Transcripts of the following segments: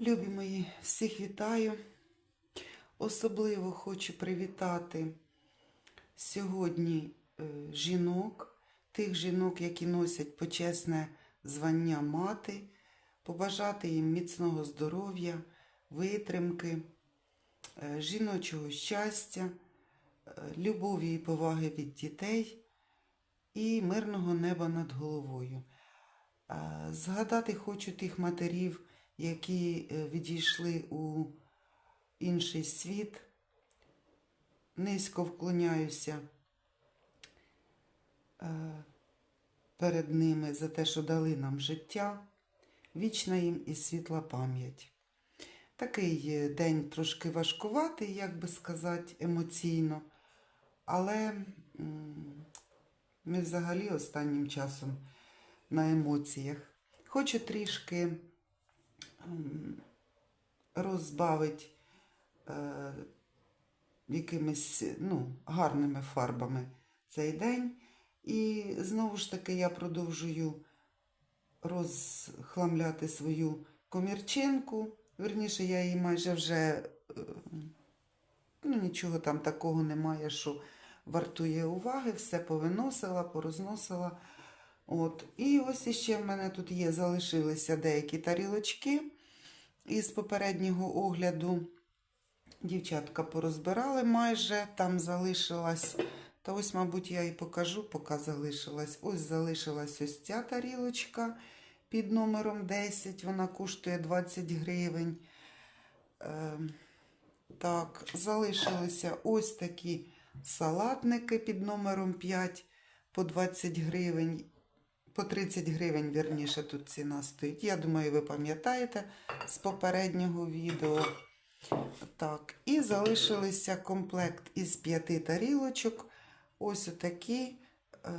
Любі мої, всіх вітаю. Особливо хочу привітати сьогодні е, жінок, тих жінок, які носять почесне звання мати, побажати їм міцного здоров'я, витримки, е, жіночого щастя, е, любові і поваги від дітей і мирного неба над головою. Згадати хочу тих матерів, які е, відійшли у інший світ. Низько вклоняюся е, перед ними за те, що дали нам життя, вічна їм і світла пам'ять. Такий день трошки важкуватий, як би сказати, емоційно, але ми взагалі останнім часом на емоціях. Хочу трішки м, розбавити е, якимись ну, гарними фарбами цей день. І знову ж таки я продовжую розхламляти свою комірчинку. Верніше, я її майже вже е, ну, нічого там такого немає, що вартує уваги, все повиносила, порозносила. От. І ось іще в мене тут є, залишилися деякі тарілочки із попереднього огляду. Дівчатка порозбирали майже, там залишилась. Та ось, мабуть, я і покажу, поки залишилась. Ось залишилась ось ця тарілочка під номером 10. Вона коштує 20 гривень. Е, так, залишилися ось такі салатники під номером 5 по 20 гривень. По 30 гривень, вірніше, тут ціна стоїть. Я думаю, ви пам'ятаєте з попереднього відео. Так, і залишилися комплект із п'яти тарілочок. Ось отакі е,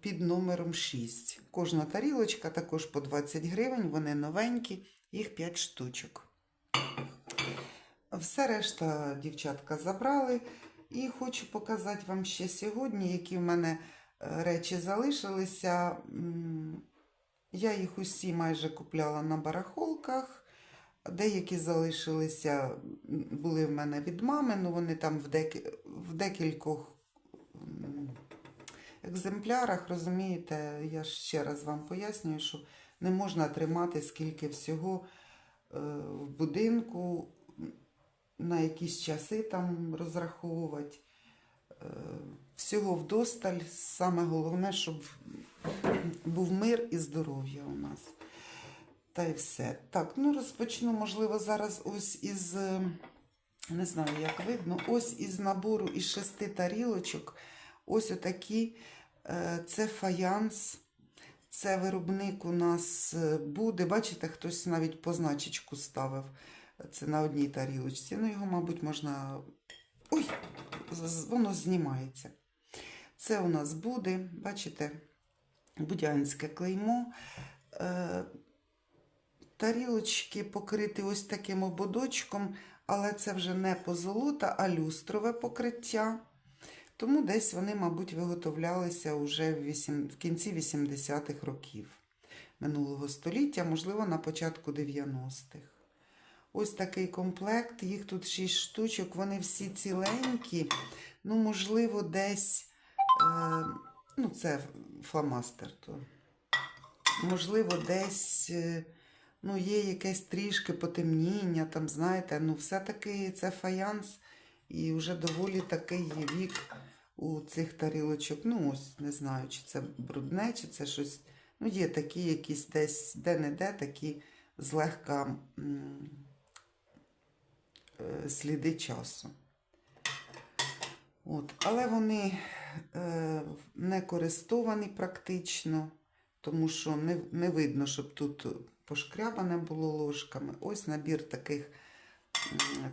під номером 6. Кожна тарілочка також по 20 гривень, вони новенькі, їх 5 штучок. Все решта дівчатка забрали. І хочу показати вам ще сьогодні, які в мене речі залишилися. Я їх усі майже купляла на барахолках. Деякі залишилися, були в мене від мами, ну вони там в, декі, в декількох екземплярах, розумієте, я ще раз вам пояснюю, що не можна тримати скільки всього е, в будинку, на якісь часи там розраховувати. Всього вдосталь. Саме головне, щоб був мир і здоров'я у нас. Та й все. Так, ну розпочну, можливо, зараз ось із, е, не знаю, як видно, ось із набору із шести тарілочок. Ось отакі. е, Це фаянс. Це виробник у нас е, буде. Бачите, хтось навіть позначечку ставив. Це на одній тарілочці. Ну, його, мабуть, можна. Ой, воно знімається. Це у нас буде, бачите, будянське клеймо. Е, Тарілочки покриті ось таким ободочком, але це вже не позолота, а люстрове покриття. Тому десь вони, мабуть, виготовлялися вже в, вісім- в кінці 80-х років минулого століття, можливо, на початку 90-х. Ось такий комплект, їх тут 6 штучок, вони всі ціленькі. Ну, можливо, десь, ну, це фломастер, то можливо, десь е, ну, є якесь трішки потемніння, там, знаєте, ну, все-таки це фаянс, і вже доволі такий є вік у цих тарілочок. Ну, ось не знаю, чи це брудне, чи це щось. Ну, є такі якісь десь де-не-де такі злегка е, сліди часу. От. Але вони е, не користовані практично, тому що не, не видно, щоб тут пошкрябане було ложками. Ось набір таких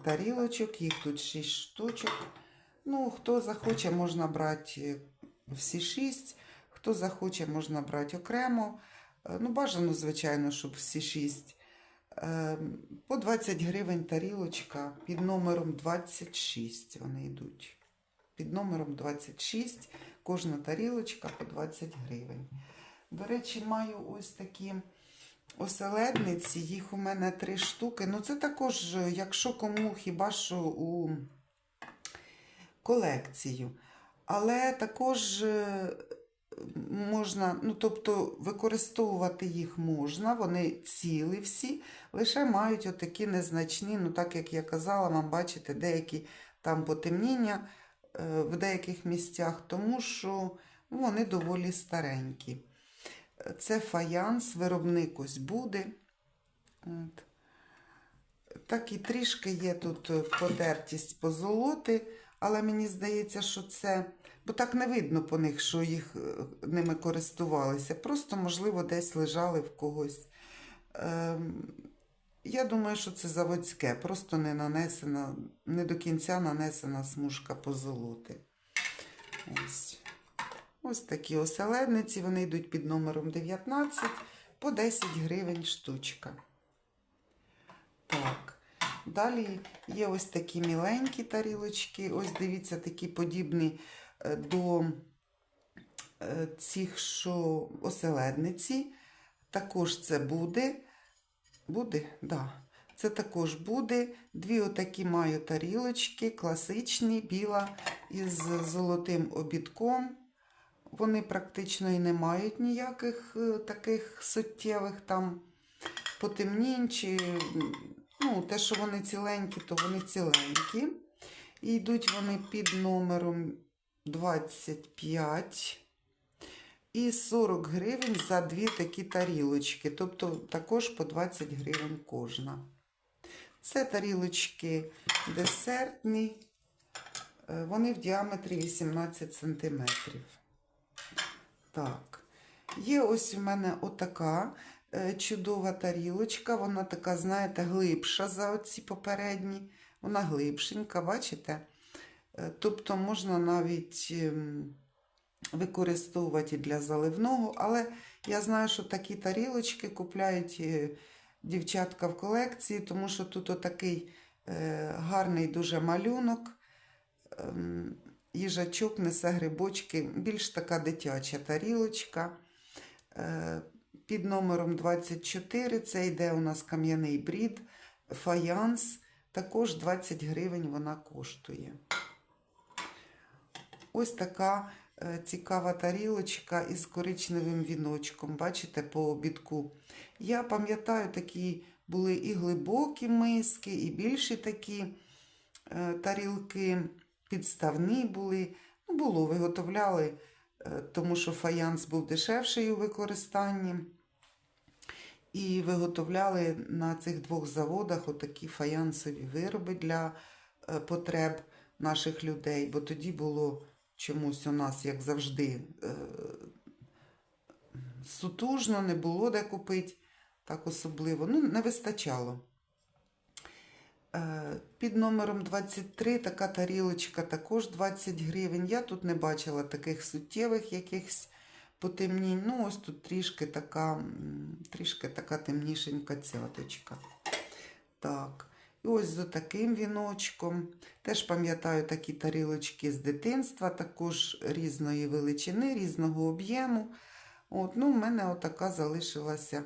тарілочок, їх тут 6 штучок. Ну, хто захоче, можна брати всі 6, хто захоче, можна брати окремо. Е, Ну, бажано, звичайно, щоб всі 6. Е, По 20 гривень тарілочка під номером 26 вони йдуть. Під номером 26 кожна тарілочка по 20 гривень. До речі, маю ось такі оселедниці, їх у мене три штуки. Ну, це також, е, якщо кому хіба що у колекцію. Але також е, можна, ну, тобто використовувати їх можна, вони цілі всі, лише мають отакі незначні, ну так як я казала, вам бачите, деякі там потемніння в деяких місцях, тому що вони доволі старенькі. Це фаянс, виробник ось буде. От. Так і трішки є тут е, подертість позолоти, але мені здається, що це. Бо так не видно по них, що їх е, ними користувалися. Просто, можливо, десь лежали в когось. Ем, я думаю, що це заводське, просто не нанесена, не до кінця нанесена смужка позолоти. Ось. Ось такі оселедниці, вони йдуть під номером 19 по 10 гривень штучка. Так. Далі є ось такі міленькі тарілочки. Ось дивіться, такі подібні е, до е, цих, що оселедниці. Також це буде. Буде? Да. Це також буде. Дві отакі маю тарілочки, класичні, біла із золотим обідком. Вони практично і не мають ніяких е, таких суттєвих там потемнінь чи ну, те, що вони ціленькі, то вони ціленькі. І йдуть вони під номером 25 і 40 гривень за дві такі тарілочки. Тобто також по 20 гривень кожна. Це тарілочки десертні, е, вони в діаметрі 18 см. Так, є ось у мене отака е, чудова тарілочка. Вона така, знаєте, глибша за оці попередні. Вона глибшенька, бачите? Е, Тобто можна навіть ем, використовувати для заливного, але я знаю, що такі тарілочки купляють е, дівчатка в колекції, тому що тут отакий е, гарний дуже малюнок. Ем, Їжачок несе грибочки, більш така дитяча тарілочка. Е, Під номером 24 це йде у нас кам'яний брід, фаянс. Також 20 гривень вона коштує. Ось така цікава тарілочка із коричневим віночком. Бачите, по обідку. Я пам'ятаю, такі були і глибокі миски, і більші такі е, тарілки підставні були. Ну, було, виготовляли, е, тому що фаянс був дешевший у використанні. І виготовляли на цих двох заводах отакі фаянсові вироби для е, потреб наших людей. Бо тоді було чомусь у нас, як завжди, е, сутужно, не було де купити так особливо. Ну, не вистачало. Е, Під номером 23 така тарілочка також 20 гривень. Я тут не бачила таких суттєвих якихось потемнінь. Ну, ось тут трішки така, трішки така темнішенька цяточка. Так. І ось з таким віночком. Теж пам'ятаю такі тарілочки з дитинства, також різної величини, різного об'єму. От, ну, в мене отака залишилася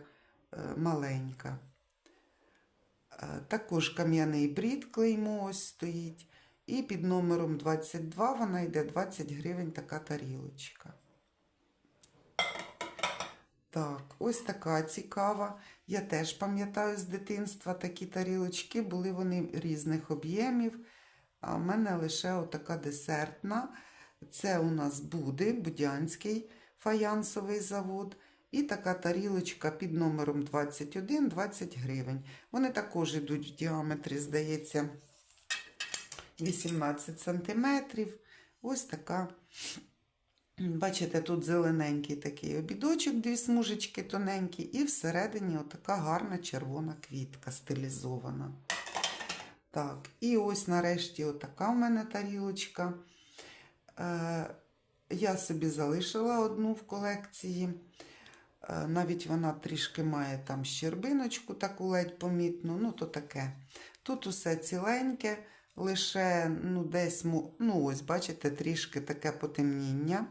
е, маленька. Е, Також кам'яний брід клеймо ось стоїть. І під номером 22 вона йде 20 гривень така тарілочка. Так, ось така цікава. Я теж пам'ятаю з дитинства такі тарілочки, були вони різних об'ємів. А в мене лише отака десертна. Це у нас буде Будянський фаянсовий завод. І така тарілочка під номером 21 20 гривень. Вони також йдуть в діаметрі, здається, 18 сантиметрів. Ось така. Бачите, тут зелененький такий обідочок, дві смужечки тоненькі, і всередині отака гарна червона квітка стилізована. Так, і ось нарешті отака в мене тарілочка. Е, я собі залишила одну в колекції. Е, навіть вона трішки має там щербиночку, таку ледь помітну, ну то таке. Тут усе ціленьке, лише ну, десь, ну ось, бачите, трішки таке потемніння.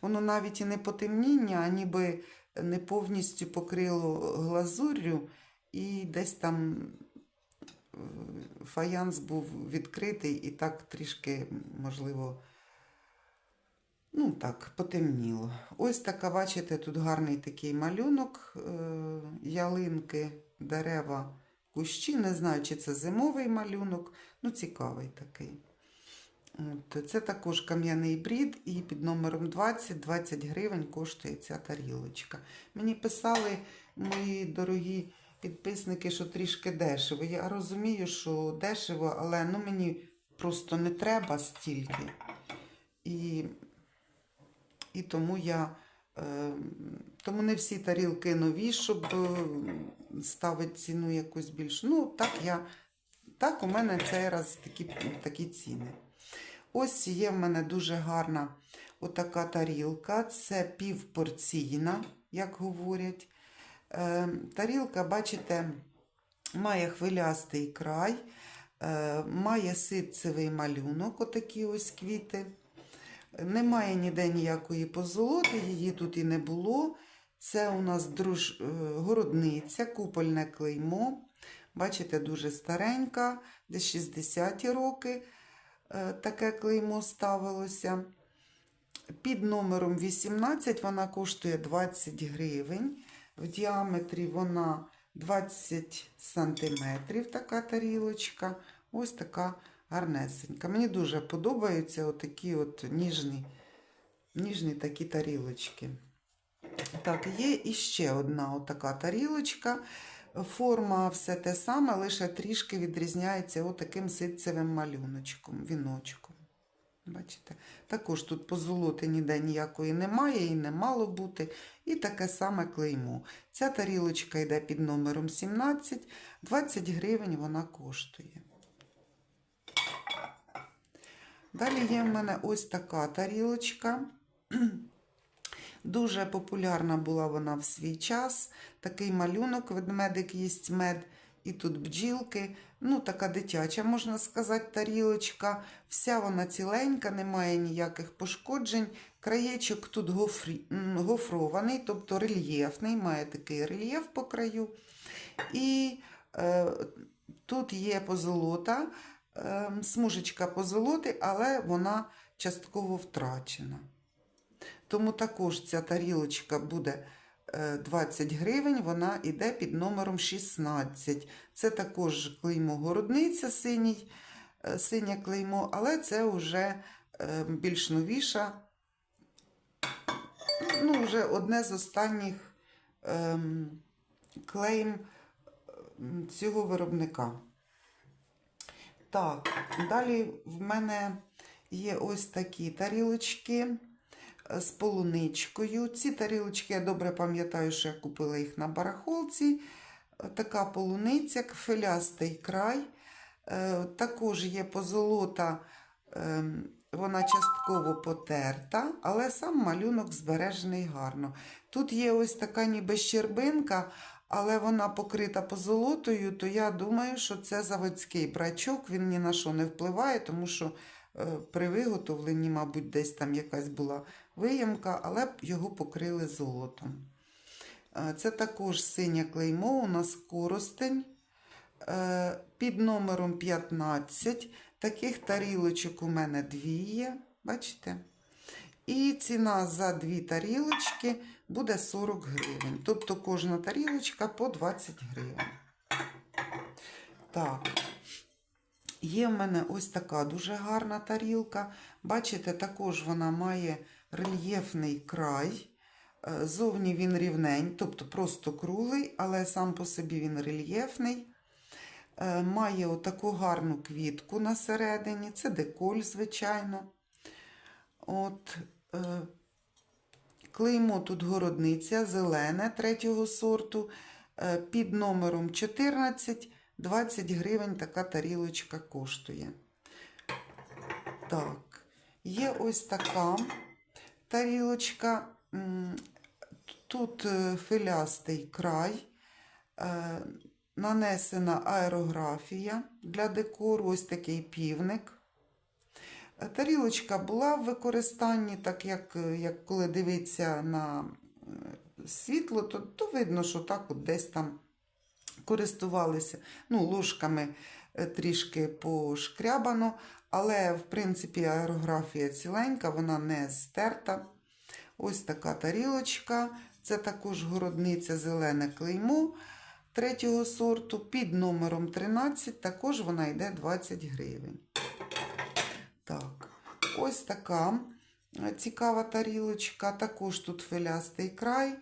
Воно навіть і не потемніння, а ніби не повністю покрило глазур'ю, і десь там е, фаянс був відкритий, і так трішки, можливо, ну так, потемніло. Ось така, бачите, тут гарний такий малюнок, е, ялинки, дерева, кущі. Не знаю, чи це зимовий малюнок, ну цікавий такий. От, це також кам'яний брід, і під номером 20 20 гривень коштує ця тарілочка. Мені писали мої дорогі підписники, що трішки дешево. Я розумію, що дешево, але ну, мені просто не треба стільки. І, і тому я. Е, тому не всі тарілки нові, щоб е, ставити ціну якусь більшу. Ну, так я. Так, у мене цей раз такі, такі ціни. Ось є в мене дуже гарна отака тарілка. Це півпорційна, як говорять. Е, тарілка, бачите, має хвилястий край, е, має ситцевий малюнок, отакі ось квіти. Немає ніде ніякої позолоти, її тут і не було. Це у нас друж... е, городниця, купольне клеймо. Бачите, дуже старенька, десь 60-ті роки таке клеймо ставилося. Під номером 18 вона коштує 20 гривень. В діаметрі вона 20 сантиметрів, така тарілочка. Ось така гарнесенька. Мені дуже подобаються отакі от ніжні, ніжні такі тарілочки. Так, є іще одна отака тарілочка. Форма все те саме, лише трішки відрізняється отаким ситцевим малюночком, віночком. Бачите? Також тут позолоти ніде ніякої немає і не мало бути. І таке саме клеймо. Ця тарілочка йде під номером 17, 20 гривень вона коштує. Далі є в мене ось така тарілочка. Дуже популярна була вона в свій час. Такий малюнок, ведмедик їсть мед, і тут бджілки. Ну, така дитяча, можна сказати, тарілочка. Вся вона ціленька, немає ніяких пошкоджень. Краєчок тут гофрі... гофрований, тобто рельєфний, має такий рельєф по краю. І е, тут є позолота, е, смужечка позолоти, але вона частково втрачена. Тому також ця тарілочка буде е, 20 гривень, вона йде під номером 16. Це також клеймо городниця синій, е, синє клеймо, але це вже е, більш новіша, ну, вже одне з останніх ем, клейм цього виробника. Так, далі в мене є ось такі тарілочки з полуничкою. Ці тарілочки я добре пам'ятаю, що я купила їх на барахолці. Така полуниця, кфелястий край. Е, Також є позолота, е, вона частково потерта, але сам малюнок збережений гарно. Тут є ось така ніби щербинка, але вона покрита позолотою, то я думаю, що це заводський брачок, він ні на що не впливає, тому що е, при виготовленні, мабуть, десь там якась була виямка, але його покрили золотом. Е, Це також синє клеймо, у нас коростень е, під номером 15. Таких тарілочок у мене дві є, бачите? І ціна за дві тарілочки буде 40 гривень. Тобто кожна тарілочка по 20 гривень. Так. Є в мене ось така дуже гарна тарілка. Бачите, також вона має рельєфний край. Е, Зовні він рівнень, тобто просто круглий, але сам по собі він рельєфний. Е, Має отаку гарну квітку на середині. Це деколь, звичайно. От, е, клеймо тут городниця, зелене третього сорту. Під номером 14 20 гривень така тарілочка коштує. Так, є ось така тарілочка. Тут е, филястий край, е, нанесена аерографія для декору, ось такий півник. Е, Тарілочка була в використанні, так як, як коли дивиться на світло, то, то видно, що так от десь там користувалися. Ну, ложками трішки пошкрябано, але в принципі аерографія ціленька, вона не стерта. Ось така тарілочка. Це також городниця зелене клеймо третього сорту. Під номером 13 також вона йде 20 гривень. Так, ось така е, цікава тарілочка. Також тут филястий край,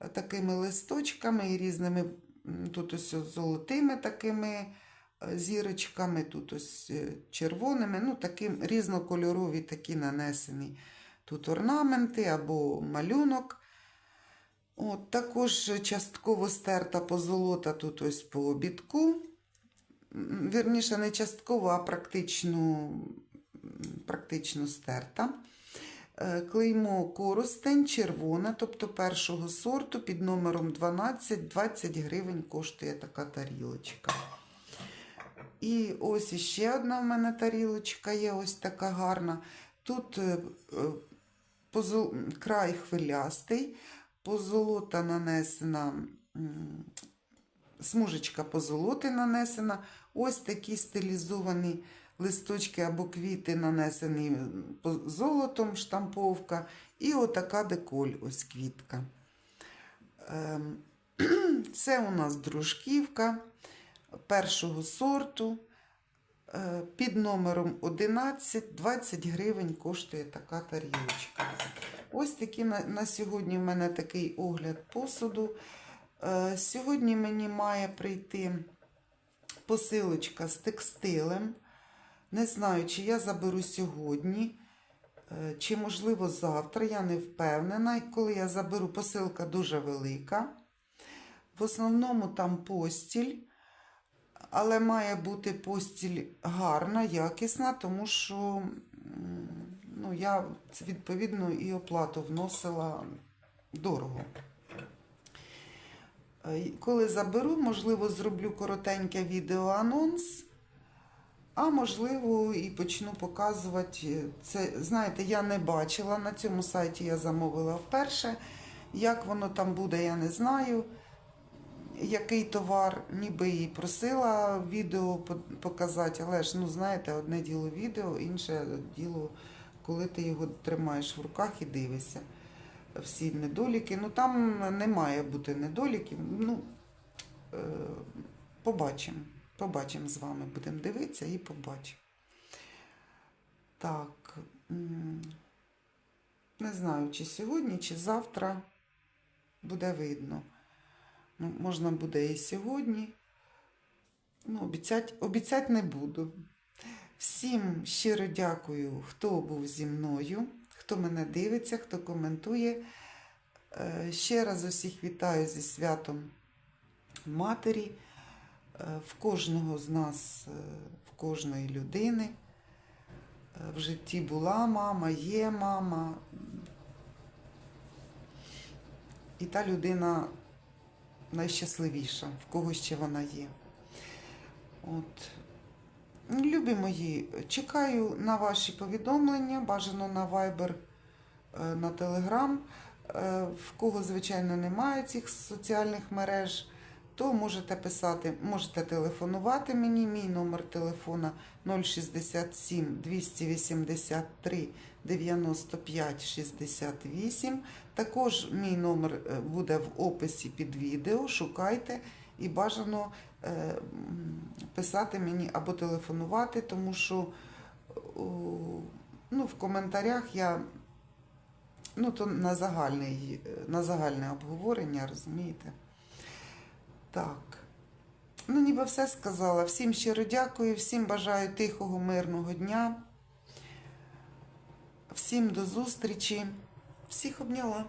е, такими листочками і різними, тут ось золотими такими е, зірочками, тут ось е, червоними, ну таким різнокольорові такі нанесені тут орнаменти або малюнок. От, також частково стерта позолота тут ось по обідку. Вірніше, не частково, а практично, практично стерта. Е, Клеймо коростень червона, тобто першого сорту під номером 12, 20 гривень коштує така тарілочка. І ось іще одна в мене тарілочка є, ось така гарна. Тут е, е, край хвилястий, позолота нанесена, смужечка позолоти нанесена. Ось такі стилізовані листочки або квіти нанесені золотом, штамповка. І отака деколь, ось квітка. Ем, Це у нас дружківка першого сорту. Е, Під номером 11 20 гривень коштує така тарілочка. Ось такі на, на сьогодні в мене такий огляд посуду. Е, Сьогодні мені має прийти посилочка з текстилем. Не знаю, чи я заберу сьогодні, е, чи, можливо, завтра. Я не впевнена. Коли я заберу, посилка дуже велика. В основному там постіль, але має бути постіль гарна, якісна, тому що ну, я відповідно і оплату вносила дорого. Е, Коли заберу, можливо, зроблю коротеньке відеоанонс, а можливо, і почну показувати. Це, знаєте, я не бачила на цьому сайті, я замовила вперше. Як воно там буде, я не знаю. Який товар, ніби і просила відео показати, але ж, ну, знаєте, одне діло відео, інше діло, коли ти його тримаєш в руках і дивишся. Всі недоліки. Ну там не має бути недоліків. Ну, е, побачимо. Побачимо з вами. Будемо дивитися і побачимо. Так. Не знаю, чи сьогодні, чи завтра буде видно. Можна буде і сьогодні. Ну, обіцять, обіцять не буду. Всім щиро дякую, хто був зі мною, хто мене дивиться, хто коментує. Е, Ще раз усіх вітаю зі святом Матері. Е, В кожного з нас, е, в кожної людини в житті була мама, є мама. І та людина найщасливіша, в кого ще вона є. От. Любі мої, чекаю на ваші повідомлення, бажано на Viber, е, на Telegram. Е, В кого, звичайно, немає цих соціальних мереж, то можете писати, можете телефонувати мені. Мій номер телефона 067 283 95 68. Також мій номер е, буде в описі під відео. Шукайте і бажано е, писати мені або телефонувати, тому що ну, в коментарях я ну, то на, загальний, на загальне обговорення, розумієте? Так. Ну, ніби все сказала. Всім щиро дякую, всім бажаю тихого, мирного дня. Всім до зустрічі. Всіх обняла.